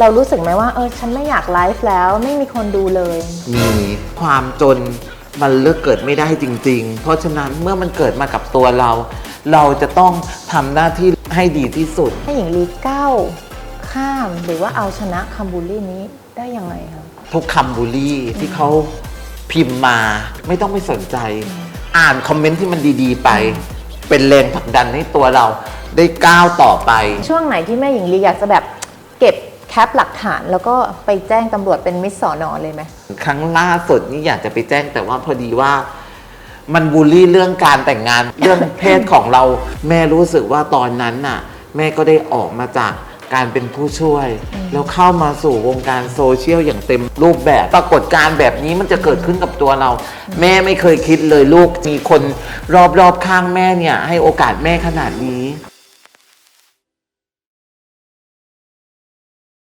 เรารู้สึกไหมว่าเออฉันไม่อยากไลฟ์แล้วไม่มีคนดูเลย มีความจนมันเลือกเกิดไม่ได้จริง ๆ เพราะฉะนั้นเมื่อมันเกิดมากับตัวเรา เราจะต้องทำหน้าที่ให้ดีที่สุดให้หญิงลีก้าวข้ามหรือว่าเอาชนะคำบูลลี่นี้ได้ยังไงคะ ทุกคำบูลลี่ที่เขาพิมพ์มาไม่ต้องไปสนใจ อ่านคอมเมนต์ที่มันดีๆไป เป็นแรงผลักดันให้ตัวเราได้ก้าวต่อไป ช่วงไหนที่แม่หญิงลีอยากจะแบบเก็บ แคปหลักฐานแล้วก็ไปแจ้งตำรวจเป็นมิสสอนอเลยไหม ครั้งล่าสุดนี่อยากจะไปแจ้งแต่ว่าพอดีว่า มันบูลลี่เรื่องการแต่งงาน เรื่องเพศของเรา แม่รู้สึกว่าตอนนั้นน่ะ แม่ก็ได้ออกมาจากการเป็นผู้ช่วย แล้วเข้ามาสู่วงการโซเชียลอย่างเต็มรูปแบบ ปรากฏการณ์แบบนี้มันจะเกิดขึ้นกับตัวเรา แม่ไม่เคยคิดเลยลูกมีคนรอบๆข้างแม่เนี่ย ให้โอกาสแม่ขนาดนี้